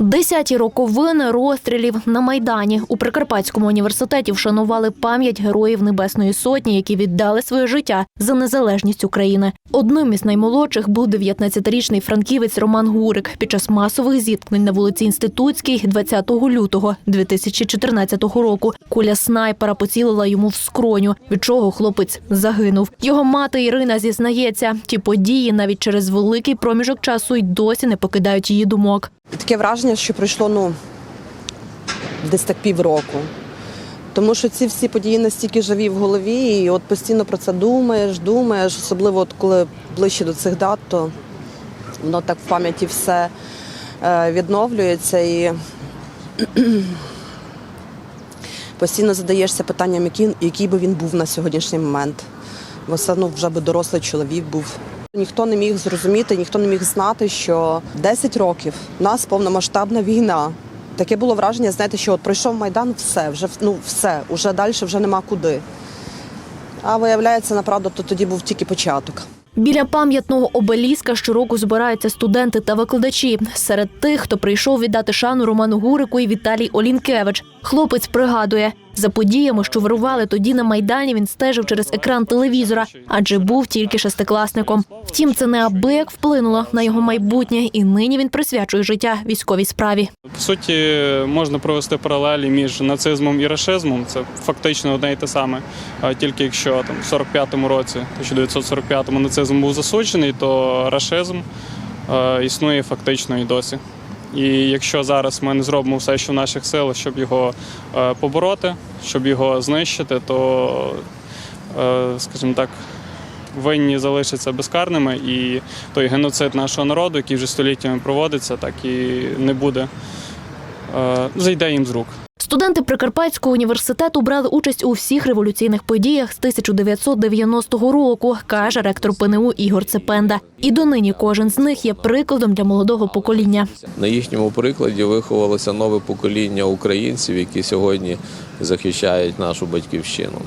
Десяті роковини розстрілів на майдані у Прикарпатському університеті вшанували пам'ять героїв Небесної Сотні, які віддали своє життя за незалежність України. Одним із наймолодших був 19-річний франківець Роман Гурик під час масових зіткнень на вулиці Інститутській 20 лютого 2014 року. Куля снайпера поцілила йому в скроню, від чого хлопець загинув. Його мати Ірина зізнається, ті події навіть через великий проміжок часу й досі не покидають її думок. Таке враження, що пройшло ну, десь так півроку. Тому що ці всі події настільки живі в голові, і от постійно про це думаєш, думаєш, особливо от коли ближче до цих дат, то воно так в пам'яті все е, відновлюється і постійно задаєшся питанням, який, який би він був на сьогоднішній момент. Бо все одно вже би дорослий чоловік був. Ніхто не міг зрозуміти, ніхто не міг знати, що 10 років у нас повномасштабна війна. Таке було враження, знаєте, що от пройшов майдан, все, вже ну все, уже далі вже нема куди. А виявляється, направду, то тоді був тільки початок. Біля пам'ятного обеліска щороку збираються студенти та викладачі. Серед тих, хто прийшов віддати шану Роману Гурику і Віталій Олінкевич. Хлопець пригадує, за подіями, що вирували тоді на майдані, він стежив через екран телевізора, адже був тільки шестикласником. Втім, це неабияк вплинуло на його майбутнє, і нині він присвячує життя військовій справі. По суті, можна провести паралелі між нацизмом і рашизмом. Це фактично одне і те саме. Тільки якщо там в 45-му році, 1945-му нацизм був засуджений, то рашизм е, існує фактично і досі. І якщо зараз ми не зробимо все, що в наших силах, щоб його е, побороти, щоб його знищити, то, е, скажімо так, винні залишаться безкарними, і той геноцид нашого народу, який вже століттями проводиться, так і не буде, е, зайде їм з рук. Студенти Прикарпатського університету брали участь у всіх революційних подіях з 1990 року, каже ректор ПНУ Ігор Цепенда. І донині кожен з них є прикладом для молодого покоління. На їхньому прикладі виховалося нове покоління українців, які сьогодні захищають нашу батьківщину.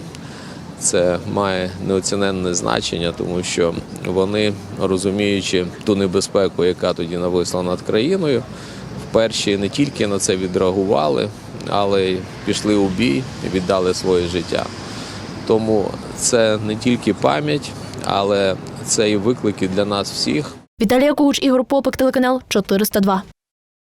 Це має неоціненне значення, тому що вони, розуміючи ту небезпеку, яка тоді нависла над країною, вперше не тільки на це відреагували, але й пішли у бій і віддали своє життя. Тому це не тільки пам'ять, але це і виклики для нас всіх. Віталія Куч, Ігор Попик, телеканал 402.